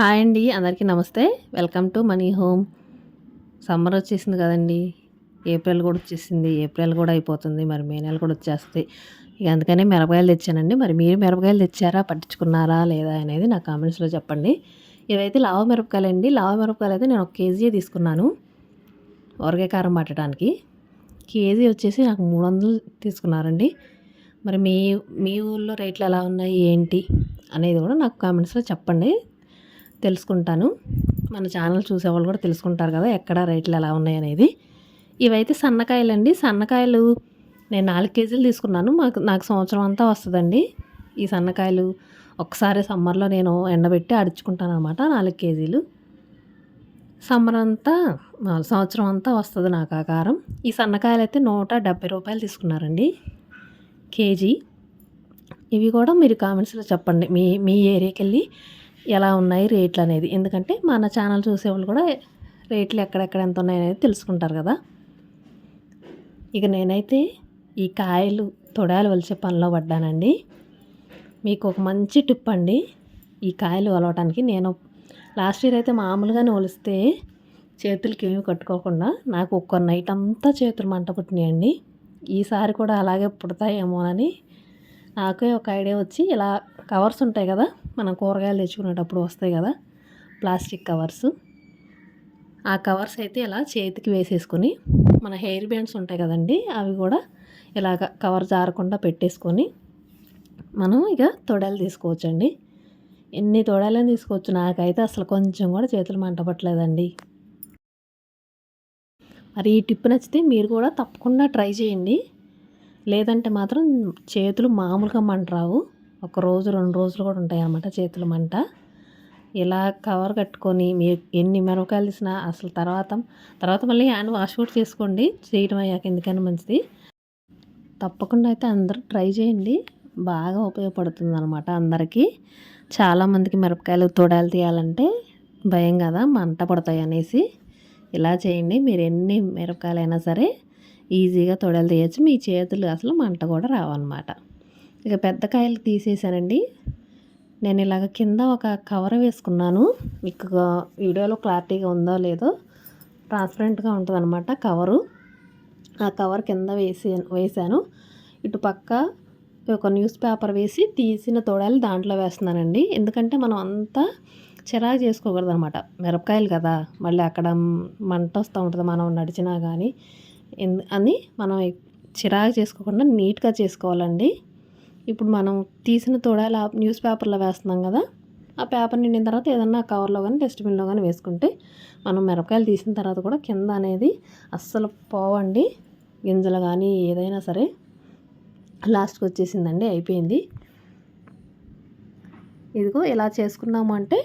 Hi అండి అందరికీ నమస్తే. Welcome to money home. Summer వచ్చేసింది కదండి. ఏప్రిల్ కూడా వచ్చేసింది. ఏప్రిల్ కూడా అయిపోతుంది. మరి మే నెల కూడా వచ్చేస్తుంది. ఇక అందుకనే మిరపకాయలు తెచ్చానండి. మరి మీరు మిరపకాయలు తెచ్చారా? పట్టించుకున్నారా? లేదా అనేది నా కామెంట్స్లో చెప్పండి. ఇవైతే లావ మిరపకాయలు అండి లావ మిరపకాయలు అయితే నేను ఒక కేజీ తీసుకున్నాను. ఊరగాయ కారం పట్టడానికి. కేజీ వచ్చేసి నాకు మూడు వందలు తీసుకున్నారండి. మరి మీ మీ ఊళ్ళో రేట్లు ఎలా ఉన్నాయి? ఏంటి? అనేది కూడా నాకు కామెంట్స్లో చెప్పండి. తెలుసుకుంటాను. మన ఛానల్ చూసేవాళ్ళు కూడా తెలుసుకుంటారు కదా ఎక్కడ రేట్లు ఎలా ఉన్నాయనేది ఇవైతే సన్నకాయలు అండి సన్నకాయలు నేను నాలుగు కేజీలు తీసుకున్నాను. మాకు నాకు సంవత్సరం అంతా వస్తుందండి. ఈ సన్నకాయలు ఒకసారి సమ్మర్లో నేను ఎండబెట్టి అడుచుకుంటాను అనమాట నాలుగు కేజీలు. సమ్మర్ అంతా సంవత్సరం అంతా వస్తుంది నాకు ఆ కారం ఈ సన్నకాయలు అయితే నూట డెబ్బై రూపాయలు తీసుకున్నారండి కేజీ. ఇవి కూడా మీరు కామెంట్స్లో చెప్పండి. మీ మీ ఏరియాకి వెళ్ళి ఎలా ఉన్నాయి రేట్లు అనేది. ఎందుకంటే మన ఛానల్ చూసేవాళ్ళు కూడా రేట్లు ఎక్కడెక్కడ ఎంత ఉన్నాయి అనేది తెలుసుకుంటారు కదా. ఇక నేనైతే ఈ కాయలు తొడాలు వలిచే పనిలో పడ్డానండి. మీకు ఒక మంచి టిప్ అండి. ఈ కాయలు వలవటానికి నేను లాస్ట్ ఇయర్ అయితే మామూలుగానే ఒలిస్తే చేతులకి ఏమి కట్టుకోకుండా నాకు ఒక్క నైట్ అంతా చేతులు మంట పుట్టినాయండి. ఈసారి కూడా అలాగే పుడతాయేమోనని నాకే ఒక ఐడియా వచ్చి ఇలా కవర్స్ ఉంటాయి కదా మనం కూరగాయలు తెచ్చుకునేటప్పుడు వస్తాయి కదా ప్లాస్టిక్ కవర్స్. ఆ కవర్స్ అయితే ఇలా చేతికి వేసేసుకొని మన హెయిర్ బ్యాండ్స్ ఉంటాయి కదండి అవి కూడా ఇలా కవర్ జారకుండా పెట్టేసుకొని మనం ఇక తొడలు తీసుకోవచ్చండి. ఎన్ని తొడలని తీసుకోవచ్చు నాకైతే అసలు కొంచెం కూడా చేతులు మంటపట్లేదండి మరి ఈ టిప్ నచ్చితే మీరు కూడా తప్పకుండా ట్రై చేయండి. లేదంటే మాత్రం చేతులు మామూలుగా మంట రావు ఒక రోజు రెండు రోజులు కూడా ఉంటాయి అన్నమాట చేతులు మంట. ఇలా కవర్ కట్టుకొని మీ ఎన్ని మిరపకాయలు తీసినా అసలు తర్వాత తర్వాత మళ్ళీ హ్యాండ్ వాష్ కూడా చేసుకోండి. చేయడం అయ్యాక ఎందుకైనా మంచిది. తప్పకుండా అయితే అందరూ ట్రై చేయండి. బాగా ఉపయోగపడుతుంది అనమాట అందరికీ చాలామందికి మిరపకాయలు తోడాలు తీయాలంటే భయం కదా మంట పడతాయి అనేసి. ఇలా చేయండి. మీరు ఎన్ని మిరపకాయలైనా సరే ఈజీగా తొడలు తీయచ్చు. మీ చేతులు అసలు మంట కూడా రావన్నమాట. ఇక పెద్ద కాయలు తీసేసానండి. నేను ఇలాగ కింద ఒక కవర్ వేసుకున్నాను. మీకు వీడియోలో క్లారిటీగా ఉందో లేదో ట్రాన్స్పరెంట్గా ఉంటుంది అనమాట కవరు. ఆ కవర్ కింద వేసి వేసాను. ఇటు పక్క ఒక న్యూస్ పేపర్ వేసి తీసిన తోడాలు దాంట్లో వేస్తున్నానండి. ఎందుకంటే మనం అంతా చిరాకు చేసుకోకూడదు అనమాట మిరపకాయలు కదా మళ్ళీ అక్కడ మంట వస్తూ ఉంటుంది మనం నడిచినా కానీ అని మనం చిరాకు చేసుకోకుండా నీట్గా చేసుకోవాలండి. ఇప్పుడు మనం తీసిన తోడాలు న్యూస్ పేపర్లో వేస్తున్నాం కదా ఆ పేపర్ నిండిన తర్వాత ఏదన్నా కవర్లో కానీ డస్ట్బిన్లో కానీ వేసుకుంటే మనం మిరపకాయలు తీసిన తర్వాత కూడా కింద అనేది అస్సలు పోవండి. గింజలు కానీ ఏదైనా సరే లాస్ట్కి వచ్చేసిందండి అయిపోయింది. ఇదిగో ఇలా చేసుకున్నాము అంటే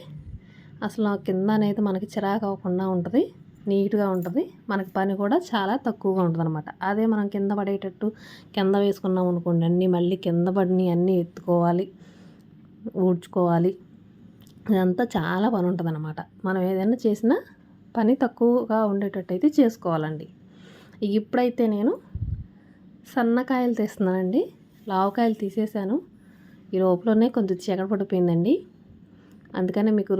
అసలు ఆ కింద అనేది మనకి చిరాకు అవ్వకుండా ఉంటుంది. నీట్గా ఉంటుంది. మనకి పని కూడా చాలా తక్కువగా ఉంటుంది అనమాట అదే మనం కింద పడేటట్టు కింద వేసుకున్నాం అనుకోండి అన్నీ మళ్ళీ కింద పడినవి అన్నీ ఎత్తుకోవాలి ఊడ్చుకోవాలి. ఇదంతా చాలా పని ఉంటుంది అనమాట మనం ఏదైనా చేసినా పని తక్కువగా ఉండేటట్టు అయితే చేసుకోవాలండి. ఇప్పుడైతే నేను సన్నకాయలు తీస్తున్నానండి. లావకాయలు తీసేసాను ఈ లోపలనే కొంచెం చీకటి పడిపోయిందండి. అందుకనే మీకు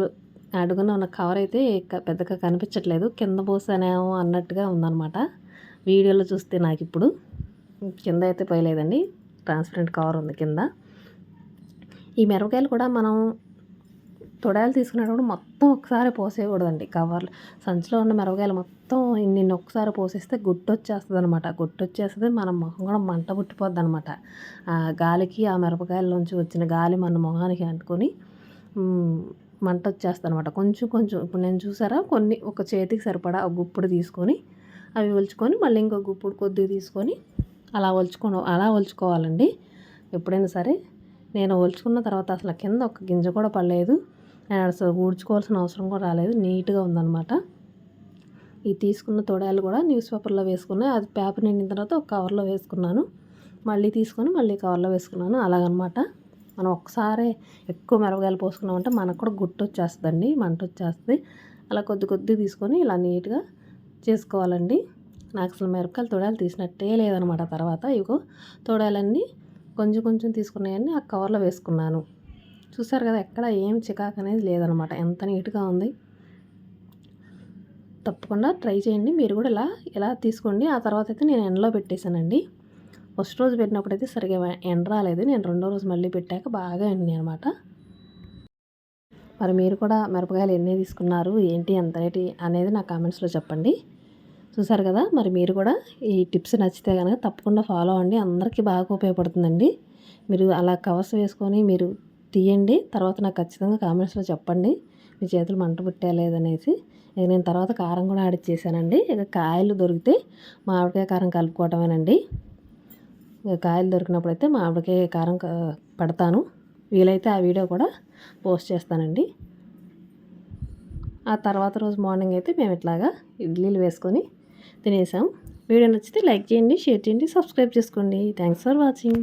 అడుగున ఉన్న కవర్ అయితే పెద్దగా కనిపించట్లేదు. కింద పోసానేమో అన్నట్టుగా ఉందన్నమాట. వీడియోలో చూస్తే నాకు ఇప్పుడు కింద అయితే పోయలేదండి. ట్రాన్స్పరెంట్ కవర్ ఉంది కింద. ఈ మిరపకాయలు కూడా మనం తొడాలు తీసుకునేటప్పుడు మొత్తం ఒకసారి పోసేయకూడదండి కవర్లు సంచిలో ఉన్న మిరపకాయలు మొత్తం ఇన్ని ఒకసారి పోసేస్తే గుట్టు వచ్చేస్తుంది అనమాట గుట్టు వచ్చేస్తుంది మన మొహం కూడా మంట పుట్టిపోద్ది అనమాట ఆ గాలికి ఆ మిరపకాయల వచ్చిన గాలి మన మొహానికి అంటుకొని మంట వచ్చేస్తుంది అనమాట కొంచెం కొంచెం. ఇప్పుడు నేను చూసారా? కొన్ని ఒక చేతికి సరిపడా ఆ గుప్పుడు తీసుకొని అవి ఒలుచుకొని మళ్ళీ ఇంకో గుప్పుడు కొద్దిగా తీసుకొని అలా ఒలుచుకొని అలా ఒలుచుకోవాలండి. ఎప్పుడైనా సరే నేను ఒలుచుకున్న తర్వాత అసలు కింద ఒక గింజ కూడా పడలేదు. నేను అసలు ఊడ్చుకోవాల్సిన అవసరం కూడా రాలేదు. నీట్గా ఉందన్నమాట. ఈ తీసుకున్న తొడాలు కూడా న్యూస్ పేపర్లో వేసుకున్నాయి అది పేపర్ నిండిన తర్వాత ఒక కవర్లో వేసుకున్నాను. మళ్ళీ తీసుకొని మళ్ళీ కవర్లో వేసుకున్నాను. అలాగనమాట మనం ఒకసారి ఎక్కువ మిరపకాయలు పోసుకున్నామంటే మనకు కూడా గుట్టు వచ్చేస్తుందండి మంట వచ్చేస్తుంది అలా కొద్ది కొద్ది తీసుకొని ఇలా నీట్గా చేసుకోవాలండి. నాకు అసలు మిరపకాయలు తొడాలు తీసినట్టే లేదనమాట తర్వాత. ఇగో తొడాలన్నీ కొంచెం కొంచెం తీసుకున్నాయని ఆ కవర్లో వేసుకున్నాను. చూసారు కదా ఎక్కడ ఏం చికాకు అనేది లేదనమాట. ఎంత నీట్గా ఉంది. తప్పకుండా ట్రై చేయండి. మీరు కూడా ఇలా ఇలా తీసుకోండి. ఆ తర్వాత అయితే నేను ఎండలో పెట్టేశానండి. ఫస్ట్ రోజు పెట్టినప్పుడు అయితే సరిగా ఎండ రాలేదు. నేను రెండో రోజు మళ్ళీ పెట్టాక బాగా ఎండినాయి అనమాట మరి మీరు కూడా మిరపకాయలు ఎన్ని తీసుకున్నారు? ఏంటి? ఎంత రేటి? అనేది నా కామెంట్స్లో చెప్పండి. చూసారు కదా? మరి మీరు కూడా ఈ టిప్స్ నచ్చితే కనుక తప్పకుండా ఫాలో అవ్వండి. అందరికీ బాగా ఉపయోగపడుతుందండి. మీరు అలా కవర్స్ వేసుకొని మీరు తీయండి. తర్వాత నాకు ఖచ్చితంగా కామెంట్స్లో చెప్పండి. మీ చేతులు మంట పుట్టలేదనేసి ఇక నేను తర్వాత కారం కూడా యాడ్ చేశానండి. ఇక కాయలు దొరికితే మామిడికాయ కారం కలుపుకోవటమేనండి. కాయలు దొరికినప్పుడు అయితే మామిడికాయ కారం పడతాను. వీలైతే ఆ వీడియో కూడా పోస్ట్ చేస్తానండి. ఆ తర్వాత రోజు మార్నింగ్ అయితే మేము ఇట్లాగా ఇడ్లీలు వేసుకొని తినేసాం. వీడియో నచ్చితే లైక్ చేయండి షేర్ చేయండి సబ్స్క్రైబ్ చేసుకోండి. Thanks for watching.